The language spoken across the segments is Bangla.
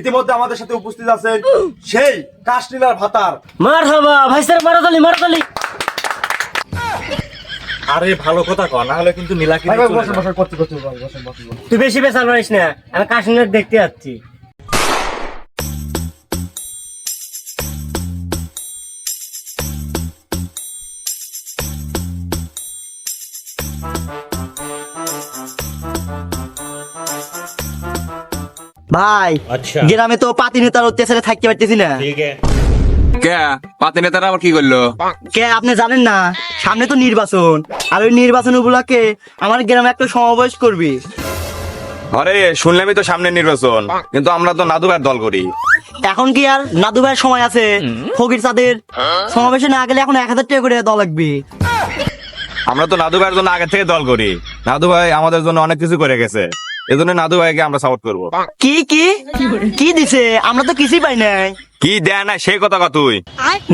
ইতিমধ্যে আমাদের সাথে উপস্থিত আছেন সেই কাশনীলার ভাতার। মার হাবা ভাই স্যার মারাতালি মারাতালি। আরে ভালো কথা কর না হলে কিন্তু নীলাকে বসে বসে করতে করতে বসে বসেন। তুই বেশি বেচার পারিস না আমি কাশ্মীর দেখতে যাচ্ছি। ভাই আচ্ছা। গ্রামে তো পাতি নেতার অত্যাচারে থাকতে পারতেছি না। কে? পাতি নেতারা আবার কি করল? কে আপনি জানেন না সামনে তো নির্বাচন। আর ওই নির্বাচন উপলক্ষে আমার গ্রামে একটা সমাবেশ করবি। আরে শুনলামই তো সামনে নির্বাচন কিন্তু আমরা তো নাদুবার দল করি। এখন কি আর নাদু ভাইয়ের সময় আছে? ফকির চাঁদের সমাবেশে না গেলে এখন এক হাজার টাকা করে দল লাগবে। আমরা তো নাদু ভাইয়ের জন্য আগে থেকে দল করি। নাদু ভাই আমাদের জন্য অনেক কিছু করে গেছে। এজন্য নাদু ভাইকে আমরা সাপোর্ট করব। কি কি? কি দিছে? আমরা তো কিছুই পাই নাই। কি দেয় না সেই কথা কত তুই।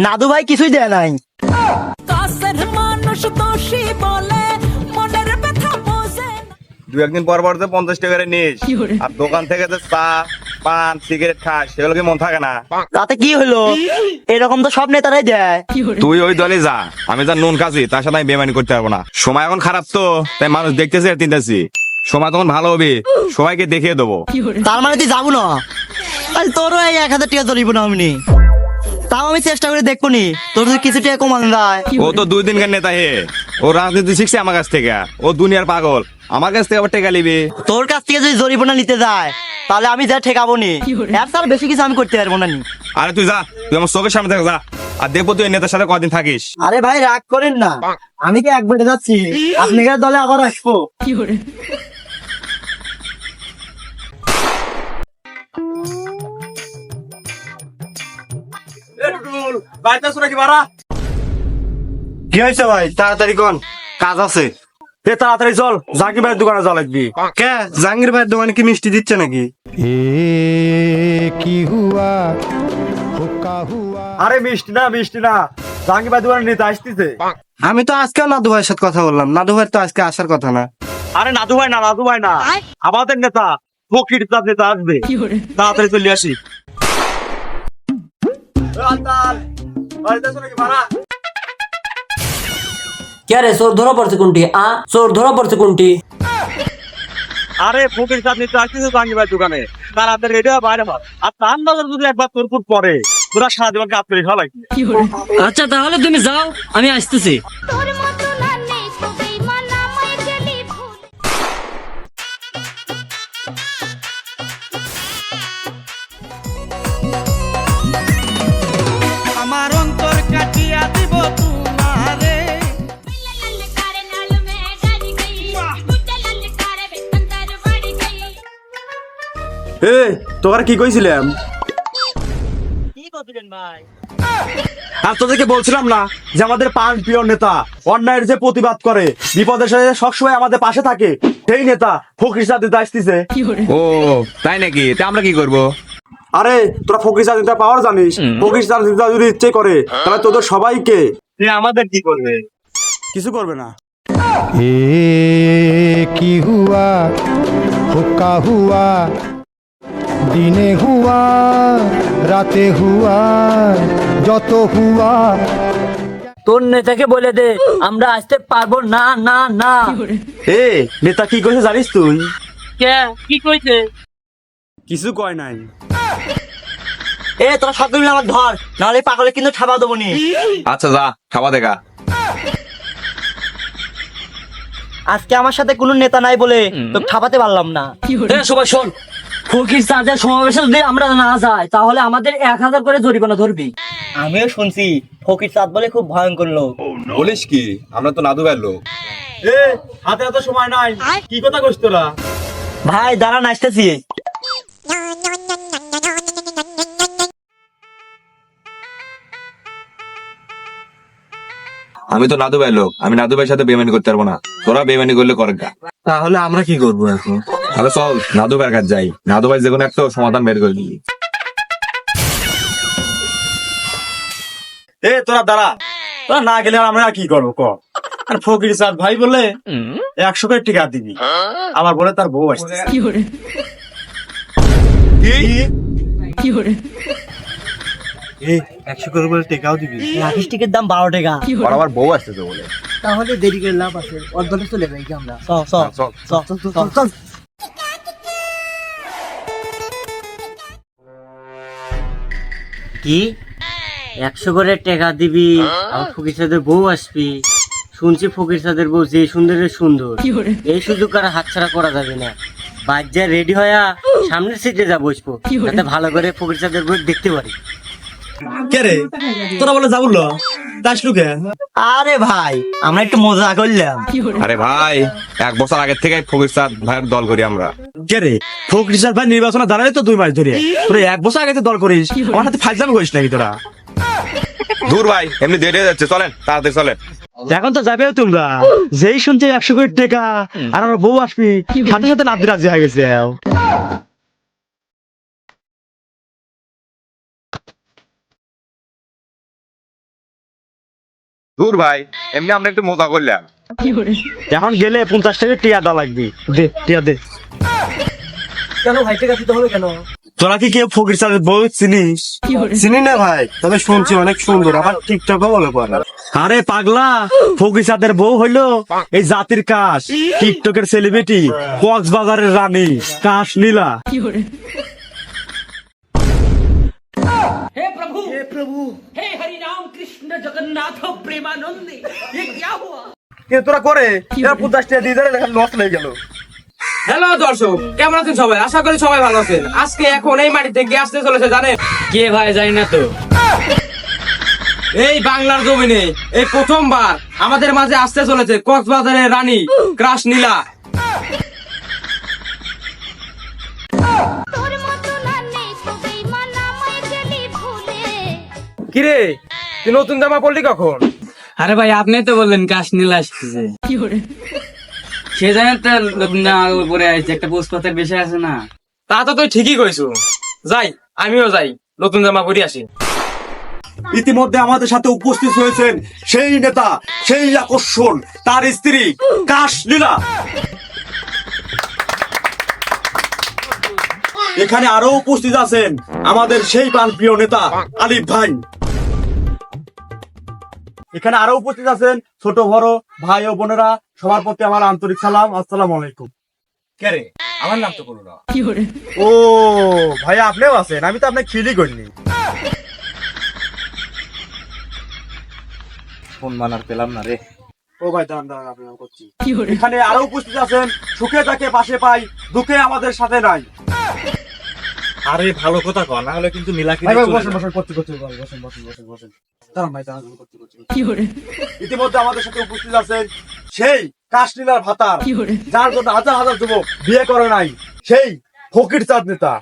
নাদু ভাই কিছুই দেয় নাই। দু একদিন পর পর যে পঞ্চাশ টাকা করে নিস আর দোকান থেকে যে চা পান সিগারেট খাস সেগুলো কি মন থাকে না? তাতে কি হলো? এরকম তো সব নেতারাই দেয়। তুই ওই দলে যা আমি যা নুন খাসি তার সাথে আমি বেমানি করতে পারব না। সময় এখন খারাপ তো তাই মানুষ দেখতেছে আর তিনটাছি সময় তখন ভালো হবে। সবাইকে দেখিয়ে দেবো। তার মানে তুই যাব না? তাই তোরও এই এক হাজার টাকা ধরিব না আমি তাও আমি চেষ্টা করে দেখব নি। তোর যদি কিছু টাকা কমানো যায়। ও তো দুই দিনকার নেতা হে। ও রাজনীতি শিখছে আমার কাছ থেকে। ও দুনিয়ার পাগল। আমার কাছ থেকে আবার টেকা লিবি তোর কাছ থেকে যদি জরিমানা নিতে যায় তাহলে আমি যা ঠেকাবো নি। এর তার বেশি কিছু আমি করতে পারব না নি। আরে তুই যা তুই আমার চোখের সামনে থেকে যা। আর দেখব তুই নেতার সাথে কদিন থাকিস। আরে ভাই রাগ করেন না। আমি কি একবারে যাচ্ছি? আপনাদের দলে আবার আসব। বাড়িতে আছো নাকি বাড়া? কি হয়েছে ভাই? তাড়াতাড়ি কোন। কাজ আছে। এ, তাড়াতাড়ি চল। জাকির ভাইয়ের দোকানে লাগবি। কে? জাহাঙ্গীর ভাইয়ের দোকানে কি মিষ্টি দিচ্ছে নাকি? আরে মিষ্টি না মিষ্টি না। ভাই দোকানে নিতে আসতেছে। আমি তো আজকে নাদু ভাইয়ের সাথে কথা বললাম। নাদু ভাইয়ের তো আজকে আসার কথা না। আরে নাদু ভাই না নাদু ভাই না। আমাদের নেতা ফকির চাঁদ নেতা আসবে। তাড়াতাড়ি চলে আসি। কে রে চোর ধরা পড়ছে কোনটি আ চোর ধরা পড়ছে কোনটি আরে ফকির সাহেব নিতে আসতেছে ভাই দোকানে। তার রেডি হয়ে বাইরে ভাব আর তার নজর যদি একবার তোর ফুট পরে তোরা সারা জীবন কাজ করে খাওয়া লাগবে। আচ্ছা তাহলে তুমি যাও আমি আসতেছি। এ কি কইছিলাম? আর তোদেরকে বলছিলাম না যে আমাদের প্রিয় নেতা অন্যায়ের যে প্রতিবাদ করে বিপদের সাথে সবসময় আমাদের পাশে থাকে সেই নেতা ফকির সাথে আসতেছে। ও তাই নাকি? তা আমরা কি করব? আরে তোরা ফকির সাথে পাওয়ার জানিস? ফকির সাথে যদি ইচ্ছে করে তাহলে তোদের সবাইকে। আমাদের কি করবে? কিছু করবে না। এ কি হুয়া হুকা হুয়া দিনে হুয়া রাতে হুয়া যত হুয়া। তোর নেতাকে বলে দে আমরা আসতে পারব না না না। এ নেতা কি কইছে জানিস তুই? কে? কি কইছে? কিছু কয় নাই। এ তোরা সব মিলে আমার ধর নাহলে পাগলে কিন্তু ঠাবা দেবো নি। আচ্ছা যা খাওয়া দেখা আজকে আমার সাথে কোনো নেতা নাই বলে তো ঠাপাতে পারলাম না। সবাই শোন। ফকির চাঁদের সমাবেশে যদি আমরা না যাই তাহলে আমাদের এক হাজার করে জরিমানা ধরবি। আমিও শুনছি ফকির চাঁদ বলে খুব ভয়ঙ্কর লোক। বলিস কি আমরা তো নাদু ভাইয়ের লোক। এ হাতে এত সময় নাই কি কথা কইছ তোরা? ভাই দাঁড়া নাচতেছি। আমি তো নাদু ভাইয়ের লোক আমি নাদু ভাইয়ের সাথে বেমানি করতে পারব না। তোরা বেমানি করলে কর। তাহলে আমরা কি করব এখন? তাহলে চল নাদু ভাইয়ের কাছে যাই। নাদু ভাই যে কোনো একটা সমাধান বের করে দিবি এ তোরা দাঁড়া। তোরা না গেলে আমরা কি করব ক? আর ফকির চাঁদ ভাই বলে একশো করে টিকা দিবি। আমার বলে তার বউ আসছে। কি এই একশো করে বলে টেকাও দিবি। রাখিস টিকের দাম বারো টাকা। আবার বউ আসছে তো বলে। তাহলে দেরি করে লাভ আছে। অর্ধনে চলে যাই আমরা। চ চ চল। চ চ চ কি? একশো করে টাকা দিবি। আমার ফকির সাদের বউ আসবি। শুনছি ফকির সাদের বউ যে সুন্দর সুন্দর। এই সুযোগ আর হাতছাড়া করা যাবে না। বাজ্যা রেডি হয়া সামনের সিটে যা বসবো। যাতে ভালো করে ফকির সাদের বউ দেখতে পারি। কে রে? তোরা বলে যাবুল আরে ভাই আমরা একটু মজা করলাম। আরে ভাই এক বছর আগের থেকে ফকির সাদ ভাইয়ের দল করি আমরা। কে রে? ফকরিস ভাই নির্বাচনে দাঁড়ালে তো দুই মাস ধরে। তোরা এক বছর আগে তো দল করিস আমার সাথে ফাইজলামি করিস নাকি তোরা? দূর ভাই এমনি দেরি হয়ে যাচ্ছে চলেন তাড়াতাড়ি চলেন। এখন তো যাবেও তোমরা। যেই শুনছে একশো কোটি টাকা আর আমার বউ আসবি সাথে সাথে নাতি রাজি হয়ে গেছে। দূর ভাই এমনি আমরা একটু মজা করলাম। এখন গেলে পঞ্চাশ টাকা টিয়া দা লাগবে। দে টিয়া দে। কেন ভাই টাকা দিতে হবে কেন? তোরা কি কেউ ফকির চাঁদের বউ চিনিস? চিনি না ভাই তবে শুনছি অনেক সুন্দর আবার টিকটকও বলে পরে আরে পাগলা ফকির চাঁদের বউ হইল এই জাতির কাশ টিকটকের সেলিব্রিটি কক্সবাজারের রানী কাশ নীলা। हे प्रभु हे प्रभु हे हरि राम कृष्ण जगन्नाथ प्रेमानंद ये क्या हुआ কে তোরা করে এরা পঞ্চাশ টাকা দিয়ে দেয় লস লেগে গেল হ্যালো দর্শক কেমন আছেন সবাই আশা করি সবাই ভালো আছেন আজকে এখন এই মাটি থেকে আসতে চলেছে জানেন কে ভাই জানি না তো এই বাংলার জমিনে এই প্রথমবার আমাদের মাঝে আসতে চলেছে কক্সবাজারের রানী ক্রাশ নীলা কিরে? তুই নতুন জামা পড়লি কখন? আরে ভাই আপনি তো বললেন কাশ নীল আসতেছে। সে জানেন তো নতুন জামা পরে আসছে একটা পোস্টপাতের বেশি আছে না। তা তো তুই ঠিকই কইছু। যাই আমিও যাই নতুন জামা পরে আসি। ইতিমধ্যে আমাদের সাথে উপস্থিত হয়েছেন সেই নেতা সেই আকর্ষণ তার স্ত্রী কাশ লীলা। এখানে আরও উপস্থিত আছেন আমাদের সেই প্রাণপ্রিয় নেতা আলিফ ভাই। এখানে আরও উপস্থিত আছেন ছোট বড় ভাই ও বোনেরা। সবার প্রতি আমার আন্তরিক সালাম। আসসালাম আলাইকুম। কে রে? আমার নাম তো না। ও ভাই আপনিও আছেন। আমি তো আপনাকে খিলি করিনি। ফোন মানার পেলাম না রে। ও ভাই দাঁড়ান দাঁড়ান আমি করছি। এখানে আরও উপস্থিত আছেন। সুখে তাকে পাশে পাই দুঃখে আমাদের সাথে নাই। আরে ভালো কথা কর না হলে কিন্তু নীলাকে বসেন বসেন করতে করতে বসেন বসেন বসেন বসেন দাঁড়ান ভাই দাঁড়ান করতে করতে কি করছি ইতিমধ্যে আমাদের সাথে উপস্থিত আছেন সেই কাশ্মীরার ভাতার যার জন্য হাজার হাজার যুবক বিয়ে করে নাই সেই ফকির চাঁদ নেতা।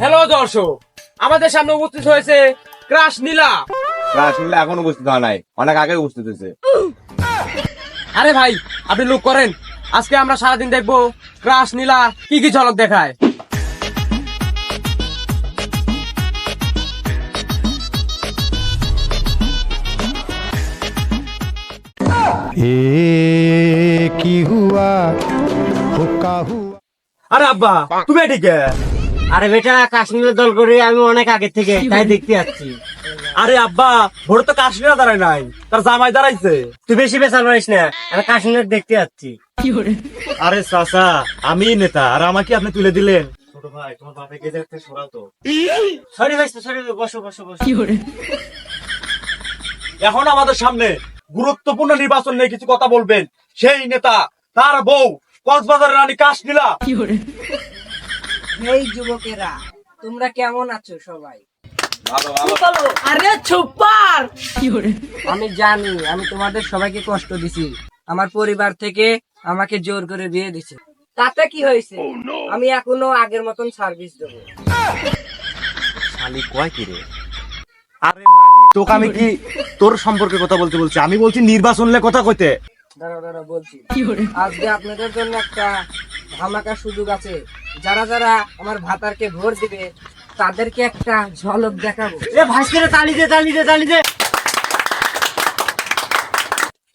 হ্যালো দর্শক। আমাদের সামনে উপস্থিত হয়েছে ক্রাশ নীলা। ক্রাশ নীলা এখন উপস্থিত হয় নাই। অনেক আগে উপস্থিত হয়েছে। আরে ভাই আপনি লুক করেন। আজকে আমরা সারাদিন দেখব ক্রাশ নীলা কি কি ঝলক দেখায়। এ কি হুয়া হুকা হুয়া। আরে আব্বা তুমি ঠিক আরে বেটা কাশ্মীরের দল করে আমি অনেক আগে থেকে তাই দেখতে যাচ্ছি। আরে আব্বা ভোর তো কাশ্মীর দাঁড়ায় নাই। তার জামাই দাঁড়াইছে। তুই বেশি বেচার পারিস না আমি কাশ্মীর দেখতে যাচ্ছি। আরে চাচা আমি নেতা আর আমাকে আপনি তুলে দিলেন। ছোট ভাই তোমার বাপেকে দেখতে সরাও তো। সরি ভাই সরি বসো বসো বসো। এখন আমাদের সামনে গুরুত্বপূর্ণ নির্বাচন নিয়ে কিছু কথা বলবেন। সেই নেতা তার বউ কক্সবাজারের রানী কাশনীলা। এই যুবকেরা তোমরা কেমন আছো সবাই? ভালো ভালো। আরে চুপার আমি জানি আমি তোমাদের সবাইকে কষ্ট দিছি। আমার পরিবার থেকে আমাকে জোর করে বিয়ে দিছে। তাতে কি হয়েছে? আমি এখনও আগের মতন সার্ভিস দেবো। শালি কয় কি রে? আরে মাগি তোকে আমি কি তোর সম্পর্কে কথা বলতে বলছি? আমি বলছি নির্বাচন কথা কইতে। দাঁড়া দাঁড়া বলছি। আজকে আপনাদের জন্য একটা ধামাকা সুযোগ আছে। যারা যারা আমার ভাতারকে ভোট দিবে তাদেরকে একটা ঝলক দেখাবো। এ ভাস্করে তালি দে তালি দে তালি দে।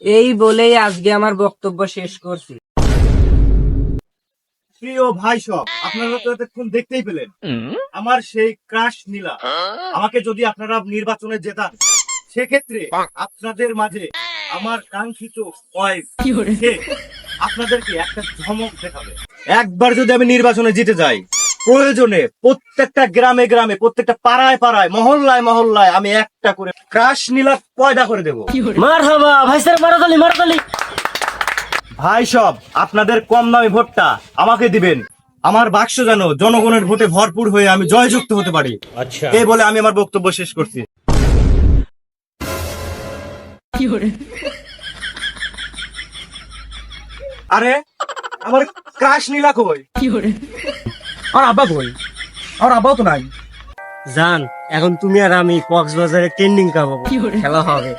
এই বলেই আজকে আমার বক্তব্য শেষ করছি। প্রিয় ভাই সব আপনারা তো এতক্ষণ দেখতেই পেলেন। আমার সেই ক্রাশ নীলা। আমাকে যদি আপনারা নির্বাচনে জেতান সেক্ষেত্রে আপনাদের মাঝে আমার কাঙ্ক্ষিত ওয়াইফ আপনাদেরকে একটা ধমক দেখাবে। একবার যদি আমি নির্বাচনে জিতে যাই প্রয়োজনে প্রত্যেকটা গ্রামে গ্রামে প্রত্যেকটা পাড়ায় পাড়ায় মহল্লায় মহল্লায় আমি একটা করে ক্রাশ নীলা পয়দা করে দেবো। মার হাবা ভাইস্তার মারাতালি মারাতালি ভাই সব আপনাদের কম দামি ভোটটা আমাকে দিবেন। আমার বাক্স যেন জনগণের ভোটে ভরপুর হয়ে আমি জয়যুক্ত হতে পারি। আচ্ছা। এই বলে আমি আমার বক্তব্য শেষ করছি। আরে আমার ক্রাশ নীলা কই? আর আব্বা কই? আর আব্বাও তো নাই। জান এখন তুমি আর আমি কক্সবাজারে ট্রেন্ডিং কামাবো খেলা হবে।